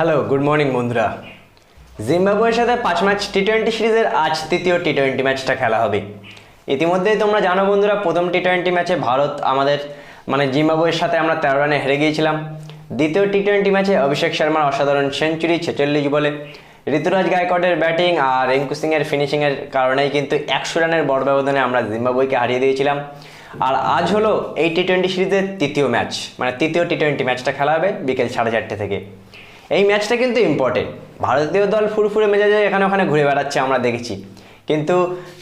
Hello good morning বন্ধুরা। জিম্বাবুয়ের সাথে পাঁচ ম্যাচ টি টোয়েন্টি সিরিজের আজ তৃতীয় টি টোয়েন্টি ম্যাচটা খেলা হবে। ইতিমধ্যেই তোমরা জানো বন্ধুরা, প্রথম টি টোয়েন্টি ম্যাচে ভারত আমাদের মানে জিম্বাবুয়ের সাথে আমরা তেরো রানে হেরে গিয়েছিলাম। দ্বিতীয় টি টোয়েন্টি ম্যাচে অভিষেক শর্মার অসাধারণ সেঞ্চুরি ছেচল্লিশ বলে। ঋতুরাজ গায়কোয়াড়ের ব্যাটিং আর রিঙ্কু সিংয়ের ফিনিশিংয়ের কারণেই কিন্তু একশো রানের বড় ব্যবধানে আমরা জিম্বাবুয়েকে হারিয়ে দিয়েছিলাম। আর আজ হলো এই টি টোয়েন্টি সিরিজের তৃতীয় ম্যাচ মানে তৃতীয় টি টোয়েন্টি ম্যাচটা খেলা হবে বিকেল সাড়ে চারটে থেকে। এই ম্যাচটা কিন্তু ইম্পর্টেন্ট ভারতীয় দল ফুরফুরে মেজাজে এখানে ওখানে ঘুরে বেড়াচ্ছে, আমরা দেখেছি। কিন্তু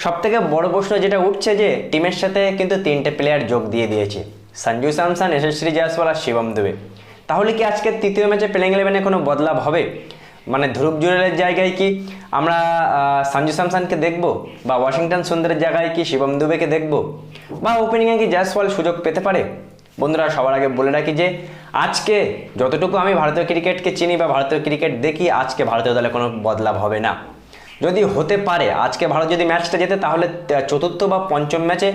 সবথেকে বড় প্রশ্ন যেটা উঠছে যে টিমের সাথে কিন্তু তিনটে প্লেয়ার যোগ দিয়ে দিয়েছে। সঞ্জু স্যামসন যশস্বী জয়সওয়াল আর শিবম দুবে। তাহলে কি আজকের তৃতীয় ম্যাচে প্লেইং ইলেভেনে কোনো বদলাভ হবে? মানে ধ্রুব জুরেলের জায়গায় কি আমরা সঞ্জু স্যামসনকে দেখব? বা ওয়াশিংটন সুন্দরের জায়গায় কি শিবম দুবেকে দেখব? বা ওপেনিংয়ে কি জয়সওয়াল সুযোগ পেতে পারে? বন্ধুরা, সবার আগে বলে রাখি যে আজকে যতটুকু আমি ভারতীয় ক্রিকেটকে চিনি বা ভারতীয় ক্রিকেট দেখি, আজকে ভারতীয় দলে কোনো বদলাভ হবে না। যদি হতে পারে, আজকে ভারত যদি ম্যাচটা জেতে, তাহলে চতুর্থ বা পঞ্চম ম্যাচে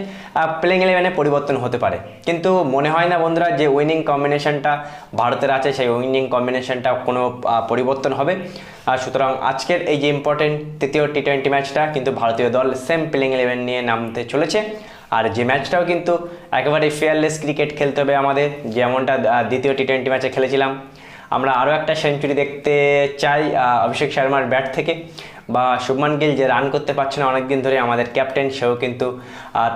প্লেইং ইলেভেনে পরিবর্তন হতে পারে। কিন্তু মনে হয় না বন্ধুরা যে উইনিং কম্বিনেশনটা ভারতের আছে, সেই উইনিং কম্বিনেশনটা কোনো পরিবর্তন হবে। আর সুতরাং আজকের এই যে ইম্পর্টেন্ট তৃতীয় টি টোয়েন্টি ম্যাচটা, কিন্তু ভারতীয় দল সেম প্লেইং ইলেভেন নিয়ে নামতে চলেছে। আর যে ম্যাচটাও কিন্তু একেবারে ফেয়ারলেস ক্রিকেট খেলতে হবে আমাদের, যেমনটা দ্বিতীয় টি টোয়েন্টি ম্যাচে খেলেছিলাম। আমরা আরও একটা সেঞ্চুরি দেখতে চাই অভিষেক শর্মার ব্যাট থেকে। বা শুভমান গিল যে রান করতে পারছে না অনেকদিন ধরে আমাদের ক্যাপ্টেন সেও কিন্তু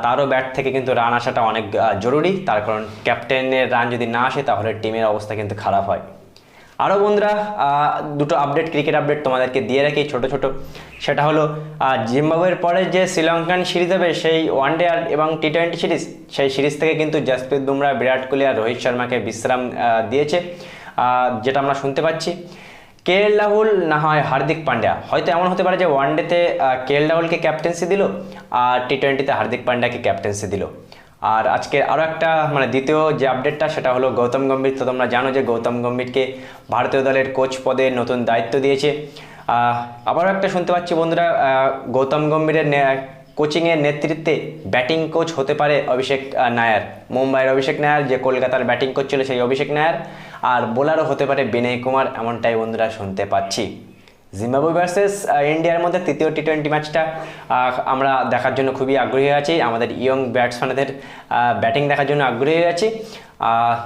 তারও ব্যাট থেকে কিন্তু রান আসাটা অনেক জরুরি। তার কারণ ক্যাপ্টেনের রান যদি না আসে, তাহলে টিমের অবস্থা কিন্তু খারাপ হয়। আরও বন্ধুরা দুটো আপডেট ক্রিকেট আপডেট তোমাদেরকে দিয়ে রাখি, ছোট ছোট। সেটা হলো জিম্বাবুয়ের পরে যে শ্রীলঙ্কান সিরিজ হবে, সেই ওয়ান ডে আর এবং টি টোয়েন্টি সিরিজ সেই সিরিজ থেকে কিন্তু জাসপ্রীত বুমরা বিরাট কোহলি আর রোহিত শর্মাকে বিশ্রাম দিয়েছে যেটা আমরা শুনতে পাচ্ছি। কে এল রাহুল না হয় হার্দিক পান্ডিয়া হয়তো এমন হতে পারে যে ওয়ানডেতে কে এল রাহুলকে ক্যাপ্টেন্সি দিল, আর টি টোয়েন্টিতে হার্দিক পান্ডিয়াকে ক্যাপ্টেন্সি দিল। আর আজকে আরও একটা মানে দ্বিতীয় যে আপডেটটা সেটা হলো গৌতম গম্ভীর। তো তোমরা জানো যে গৌতম গম্ভীরকে ভারতীয় দলের কোচ পদে নতুন দায়িত্ব দিয়েছে। আবারও একটা শুনতে পাচ্ছি বন্ধুরা গৌতম গম্ভীরের কোচিংয়ের নেতৃত্বে ব্যাটিং কোচ হতে পারে অভিষেক নায়ার। মুম্বাইয়ের অভিষেক নায়ার, যে কলকাতার ব্যাটিং কোচ ছিল সেই অভিষেক নায়ার। আর বোলারও হতে পারে বিনয় কুমার, এমনটাই বন্ধুরা শুনতে পাচ্ছি। জিম্বাবুয়ে ভার্সেস ইন্ডিয়ার মধ্যে তৃতীয় টি টোয়েন্টি ম্যাচটা আমরা দেখার জন্য খুবই আগ্রহী আছি। আমাদের ইয়ং ব্যাটসম্যানদের ব্যাটিং দেখার জন্য আগ্রহী আছি।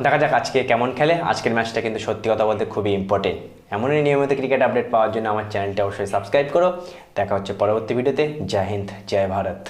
দেখা যাক আজকে কেমন খেলে। আজকের ম্যাচটা কিন্তু সত্যি কথা বলতে খুবই ইম্পর্টেন্ট এমনই নিয়মিত ক্রিকেট আপডেট পাওয়ার জন্য আমার চ্যানেলটা অবশ্যই সাবস্ক্রাইব করো। দেখা হচ্ছে পরবর্তী ভিডিওতে জয় হিন্দ, জয় ভারত।